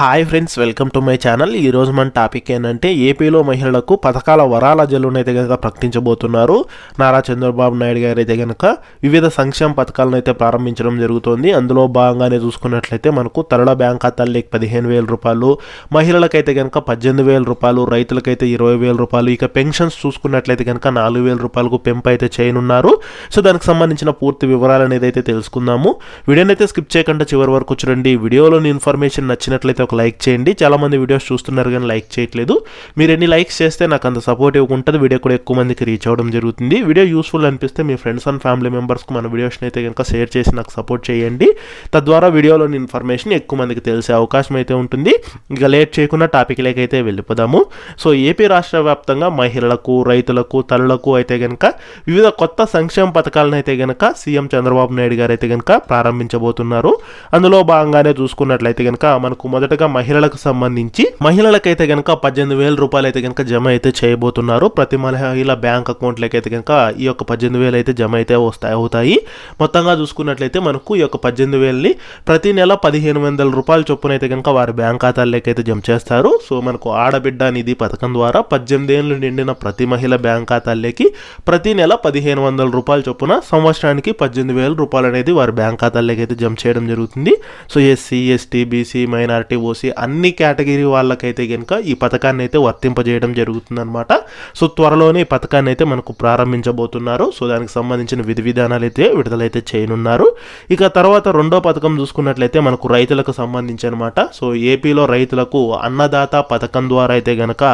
Hi friends welcome to my channel. ఈ రోజు మన టాపిక్ ఏంటంటే ఏపీలో మహిళలకు పథకాల వరాల జల్లును అయితే కనుక ప్రకటించబోతున్నారు. నారా చంద్రబాబు నాయుడు గారు అయితే కనుక వివిధ సంక్షేమ పథకాలను అయితే ప్రారంభించడం జరుగుతోంది. అందులో భాగంగానే చూసుకున్నట్లయితే మనకు తరల బ్యాంక్ ఖాతాలకి పదిహేను వేల రూపాయలు మహిళలకైతే కనుక పద్దెనిమిది వేల రూపాయలు రైతులకైతే ఇరవై వేల రూపాయలు ఇక పెన్షన్స్ చూసుకున్నట్లయితే కనుక నాలుగు వేల రూపాయలకు పెంపు అయితే చేయనున్నారు. సో దానికి సంబంధించిన పూర్తి వివరాలు అనేది అయితే తెలుసుకుందాము. వీడియోని అయితే స్కిప్ చేయకుండా చివరి వరకు చూడండి. వీడియోలోని ఇన్ఫర్మేషన్ నచ్చినట్లయితే ఒక లైక్ చేయండి. చాలామంది వీడియోస్ చూస్తున్నారు కానీ లైక్ చేయట్లేదు. మీరు ఎన్ని లైక్స్ చేస్తే నాకు అంత సపోర్టివ్గా ఉంటుంది. వీడియో కూడా ఎక్కువ మందికి రీచ్ అవ్వడం జరుగుతుంది. వీడియో యూస్ఫుల్ అనిపిస్తే మీ ఫ్రెండ్స్ అండ్ ఫ్యామిలీ మెంబర్స్కి మన వీడియోస్ని అయితే కనుక షేర్ చేసి నాకు సపోర్ట్ చేయండి. తద్వారా వీడియోలోని ఇన్ఫర్మేషన్ ఎక్కువ మందికి తెలిసే అవకాశం అయితే ఉంటుంది. ఇక లేట్ చేయకుండా టాపిక్లోకి అయితే వెళ్ళిపోదాము. సో ఏపీ రాష్ట్ర వ్యాప్తంగా మహిళలకు రైతులకు తల్లులకు అయితే కనుక వివిధ కొత్త సంక్షేమ పథకాలను అయితే కనుక సీఎం చంద్రబాబు నాయుడు గారు అయితే కనుక ప్రారంభించబోతున్నారు. అందులో భాగంగానే చూసుకున్నట్లయితే కనుక మనకు మొదటగా మహిళలకు సంబంధించి మహిళలకైతే కనుక పద్దెనిమిది వేల రూపాయలు అయితే కనుక జమ అయితే చేయబోతున్నారు. ప్రతి మహిళ బ్యాంక్ అకౌంట్లకి అయితే కనుక ఈ యొక్క పద్దెనిమిది వేలు అయితే జమ అయితే వస్తాయి అవుతాయి. మొత్తంగా చూసుకున్నట్లయితే మనకు ఈ యొక్క పద్దెనిమిది వేలని ప్రతి నెల పదిహేను వందల రూపాయల చొప్పున అయితే కనుక వారి బ్యాంక్ ఖాతాల్లోకి అయితే జమ చేస్తారు. సో మనకు ఆడబిడ్డ నిధి పథకం ద్వారా పద్దెనిమిది ఏళ్ళు నిండిన ప్రతి మహిళ బ్యాంక్ ఖాతాల్లోకి ప్రతి నెల పదిహేను వందల రూపాయల చొప్పున సంవత్సరానికి పద్దెనిమిది వేల రూపాయలు అనేది వారి బ్యాంక్ ఖాతాల్లోకి అయితే జమ చేయడం జరుగుతుంది. So SC ST BC minority OC అన్ని కేటగిరీ వాళ్ళకైతే కనుక ఈ పథకాన్ని అయితే వర్తింపజేయడం జరుగుతుందన్నమాట. సో త్వరలోనే ఈ పథకాన్ని అయితే మనకు ప్రారంభించబోతున్నారు. సో దానికి సంబంధించిన విధి విధానాలు అయితే విడుదలైతే చేయనున్నారు. ఇక తర్వాత రెండో పథకం చూసుకున్నట్లయితే మనకు రైతులకు సంబంధించి అనమాట సో ఏపీలో రైతులకు అన్నదాత పథకం ద్వారా అయితే గనక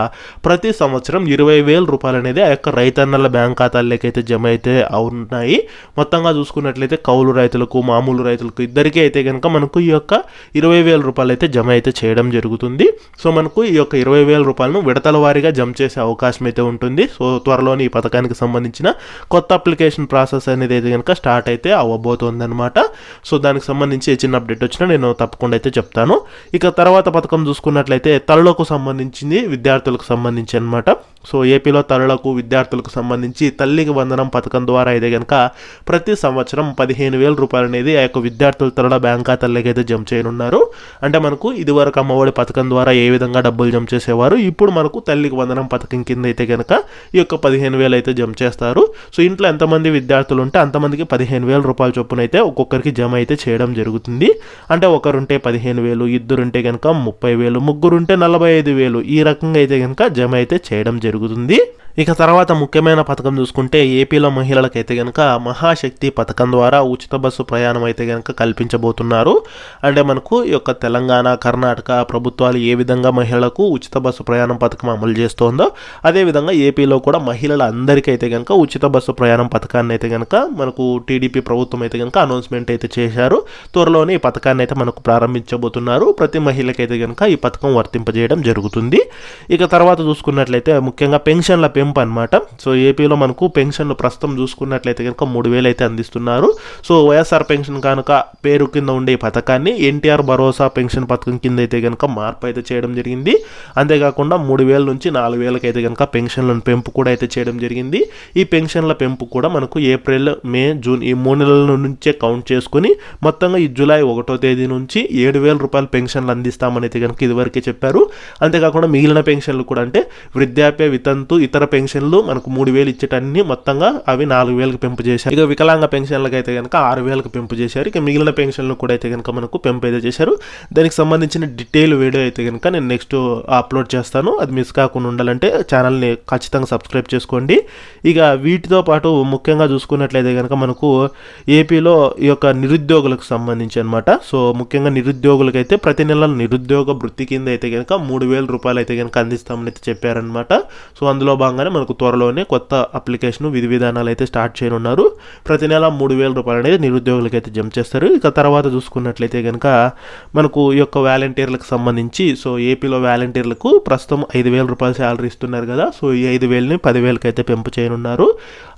ప్రతి సంవత్సరం ఇరవై వేల రూపాయలు అనేది ఆ యొక్క రైతన్నల బ్యాంక్ ఖాతాల్లోకి అయితే జమ అయితే అవుతున్నాయి మొత్తంగా చూసుకున్నట్లయితే కౌలు రైతులకు మామూలు రైతులకు ఇద్దరికీ అయితే కనుక మనకు ఈ యొక్క ఇరవై వేల రూపాయలు అయితే జమ అయితే చేయడం జరుగుతుంది. సో మనకు ఈ యొక్క ఇరవై వేల రూపాయలను విడతల వారీగా జమ చేసే అవకాశం అయితే ఉంటుంది. సో త్వరలోని ఈ పథకానికి సంబంధించిన కొత్త అప్లికేషన్ ప్రాసెస్ అనేది అయితే కనుక స్టార్ట్ అయితే అవ్వబోతోందనమాట సో దానికి సంబంధించి ఏ చిన్న అప్డేట్ వచ్చినా నేను తప్పకుండా అయితే చెప్తాను. ఇక తర్వాత పథకం చూసుకున్నట్లయితే తలలోకి సంబంధించింది విద్యార్థులకు సంబంధించి అనమాట సో ఏపీలో తల్లులకు విద్యార్థులకు సంబంధించి తల్లికి వందనం పథకం ద్వారా అయితే కనుక ప్రతి సంవత్సరం పదిహేను వేల రూపాయలు అనేది ఆ యొక్క విద్యార్థుల తల్లుల బ్యాంక్ ఖాతాల్లోకి అయితే జమ చేయనున్నారు. అంటే మనకు ఇదివరకు అమ్మఒడి పథకం ద్వారా ఏ విధంగా డబ్బులు జమ చేసేవారు ఇప్పుడు మనకు తల్లికి వందనం పథకం కింద అయితే కనుక ఈ యొక్క పదిహేను వేలు అయితే జమ చేస్తారు. సో ఇంట్లో ఎంతమంది విద్యార్థులు ఉంటే అంతమందికి పదిహేను వేల రూపాయల చొప్పున అయితే ఒక్కొక్కరికి జమ అయితే చేయడం జరుగుతుంది. అంటే ఒకరుంటే పదిహేను వేలు ఇద్దరుంటే కనుక ముప్పై వేలు ముగ్గురుంటే నలభై ఐదు వేలు ఈ రకంగా అయితే కనుక జమ అయితే చేయడం జరుగుతుంది. జరుగుతుంది ఇక తర్వాత ముఖ్యమైన పథకం చూసుకుంటే ఏపీలో మహిళలకైతే గనక మహాశక్తి పథకం ద్వారా ఉచిత బస్సు ప్రయాణం అయితే గనక కల్పించబోతున్నారు. అంటే మనకు ఈ యొక్క తెలంగాణ కర్ణాటక ప్రభుత్వాలు ఏ విధంగా మహిళలకు ఉచిత బస్సు ప్రయాణం పథకం అమలు చేస్తోందో అదేవిధంగా ఏపీలో కూడా మహిళల అందరికీ అయితే గనక ఉచిత బస్సు ప్రయాణం పథకాన్ని అయితే గనక మనకు టీడీపీ ప్రభుత్వం అయితే గనక అనౌన్స్మెంట్ అయితే చేశారు. త్వరలోనే ఈ పథకాన్ని అయితే మనకు ప్రారంభించబోతున్నారు. ప్రతి మహిళకైతే కనుక ఈ పథకం వర్తింపజేయడం జరుగుతుంది. ఇక తర్వాత చూసుకున్నట్లయితే ముఖ్యంగా పెన్షన్ల పెంపు అనమాట సో ఏపీలో మనకు పెన్షన్లు ప్రస్తుతం చూసుకున్నట్లయితే కనుక మూడు వేలు అయితే అందిస్తున్నారు. సో వైఎస్ఆర్ పెన్షన్ కనుక పేరు కింద ఉండే ఈ పథకాన్ని ఎన్టీఆర్ భరోసా పెన్షన్ పథకం కింద అయితే కనుక మార్పు అయితే చేయడం జరిగింది. అంతేకాకుండా మూడు వేల నుంచి నాలుగు వేలకి అయితే కనుక పెన్షన్లను పెంపు కూడా అయితే చేయడం జరిగింది. ఈ పెన్షన్ల పెంపు కూడా మనకు ఏప్రిల్ మే జూన్ ఈ మూడు నెలల నుంచే కౌంట్ చేసుకుని మొత్తంగా ఈ జూలై ఒకటో తేదీ నుంచి ఏడు వేల రూపాయల పెన్షన్లు అందిస్తామని అయితే కనుక ఇదివరకే చెప్పారు. అంతేకాకుండా మిగిలిన పెన్షన్లు కూడా అంటే వృద్ధాప్య వితంతు ఇతర పెన్షన్లు మనకు మూడు వేలు ఇచ్చేటన్ని మొత్తంగా అవి నాలుగు వేలకు పెంపు చేశారు. ఇక వికలాంగ పెన్షన్లకు అయితే కనుక ఆరు వేలకు పెంపు చేశారు. ఇక మిగిలిన పెన్షన్లు కూడా అయితే కనుక మనకు పెంపు అయితే చేశారు. దానికి సంబంధించిన డీటెయిల్ వీడియో అయితే కనుక నేను నెక్స్ట్ అప్లోడ్ చేస్తాను. అది మిస్ కాకుండా ఉండాలంటే ఛానల్ని ఖచ్చితంగా సబ్స్క్రైబ్ చేసుకోండి. ఇక వీటితో పాటు ముఖ్యంగా చూసుకున్నట్లయితే కనుక మనకు ఏపీలో ఈ యొక్క నిరుద్యోగులకు సంబంధించి అనమాట సో ముఖ్యంగా నిరుద్యోగులకైతే ప్రతి నెల నిరుద్యోగ వృత్తి కింద అయితే కనుక మూడు వేల రూపాయలు అయితే కనుక అందిస్తామని అయితే చెప్పారనమాట సో అందులో భాగంగా భాగంగానే మనకు త్వరలోనే కొత్త అప్లికేషన్ విధి విధానాలు అయితే స్టార్ట్ చేయనున్నారు. ప్రతి నెల మూడు వేల రూపాయలు అనేది నిరుద్యోగులకు అయితే జమ చేస్తారు. ఇక తర్వాత చూసుకున్నట్లయితే కనుక మనకు ఈ యొక్క వాలంటీర్లకు సంబంధించి సో ఏపీలో వాలంటీర్లకు ప్రస్తుతం ఐదు వేల రూపాయలు శాలరీ ఇస్తున్నారు కదా సో ఈ ఐదు వేలని పదివేలకి అయితే పెంపు చేయనున్నారు.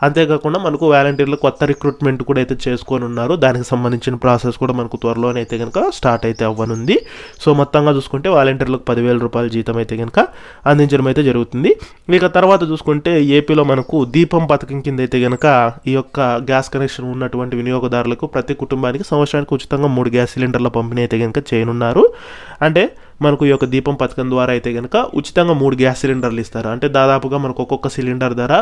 అంతేకాకుండా మనకు వాలంటీర్లు కొత్త రిక్రూట్మెంట్ కూడా అయితే చేసుకొని ఉన్నారు దానికి సంబంధించిన ప్రాసెస్ కూడా మనకు త్వరలోనే అయితే కనుక స్టార్ట్ అయితే అవ్వనుంది. సో మొత్తంగా చూసుకుంటే వాలంటీర్లకు పదివేల రూపాయల జీతం అయితే కనుక అందించడం అయితే జరుగుతుంది. ఇక తర్వాత చూసుకుంటే ఏపీలో మనకు దీపం పథకం కింద అయితే కనుక ఈ యొక్క గ్యాస్ కనెక్షన్ ఉన్నటువంటి వినియోగదారులకు ప్రతి కుటుంబానికి సంవత్సరానికి ఉచితంగా మూడు గ్యాస్ సిలిండర్ల పంపిణీ అయితే కనుక చేయనున్నారు. అంటే మనకు ఈ యొక్క దీపం పథకం ద్వారా అయితే కనుక ఉచితంగా మూడు గ్యాస్ సిలిండర్లు ఇస్తారు. అంటే దాదాపుగా మనకు ఒక్కొక్క సిలిండర్ ధర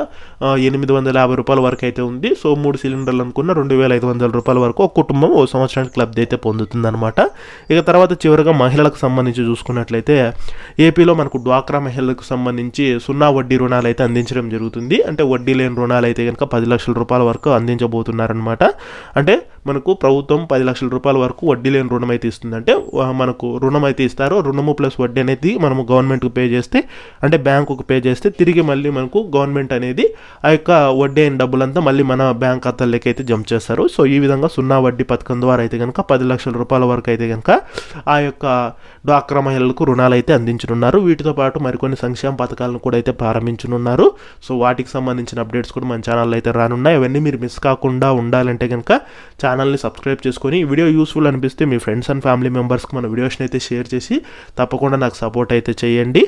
ఎనిమిది వందల యాభై రూపాయల వరకు అయితే ఉంది. సో మూడు సిలిండర్లు అనుకున్న రెండు వేల ఐదు వందల రూపాయల వరకు ఒక కుటుంబం ఓ సంవత్సరానికి లబ్ధి అయితే పొందుతుందన్నమాట. ఇక తర్వాత చివరిగా మహిళలకు సంబంధించి చూసుకున్నట్లయితే ఏపీలో మనకు డ్వాక్రా మహిళలకు సంబంధించి సున్నా వడ్డీ రుణాలు అయితే అందించడం జరుగుతుంది. అంటే వడ్డీ లేని రుణాలు అయితే కనుక పది లక్షల రూపాయల వరకు అందించబోతున్నారనమాట అంటే మనకు ప్రభుత్వం పది లక్షల రూపాయల వరకు వడ్డీ లేని రుణం అయితే ఇస్తుంది అంటే మనకు రుణం అయితే ఇస్తారు రుణము ప్లస్ వడ్డీ అనేది మనము గవర్నమెంట్కి పే చేస్తే అంటే బ్యాంకుకు పే చేస్తే తిరిగి మళ్ళీ మనకు గవర్నమెంట్ అనేది ఆ యొక్క వడ్డీ అయిన డబ్బులంతా మళ్ళీ మన బ్యాంక్ ఖాతాల్లోకి అయితే జంప్ చేస్తారు. సో ఈ విధంగా సున్నా వడ్డీ పథకం ద్వారా అయితే కనుక పది లక్షల రూపాయల వరకు అయితే కనుక ఆ యొక్క డ్వాక్రా మహిళలకు రుణాలు అయితే అందించనున్నారు. వీటితో పాటు మరికొన్ని సంక్షేమ పథకాలను కూడా అయితే ప్రారంభించనున్నారు. సో వాటికి సంబంధించిన అప్డేట్స్ కూడా మన ఛానల్లో అయితే రానున్నాయి. అవన్నీ మీరు మిస్ కాకుండా ఉండాలంటే కనుక ఛానల్ని సబ్స్క్రైబ్ చేసుకొని ఈ వీడియో యూస్ఫుల్ అనిపిస్తే మీ ఫ్రెండ్స్ అండ్ ఫ్యామిలీ మెంబర్స్కి మన వీడియోస్ని అయితే షేర్ చేసి తప్పకుండా నాకు సపోర్ట్ అయితే చేయండి.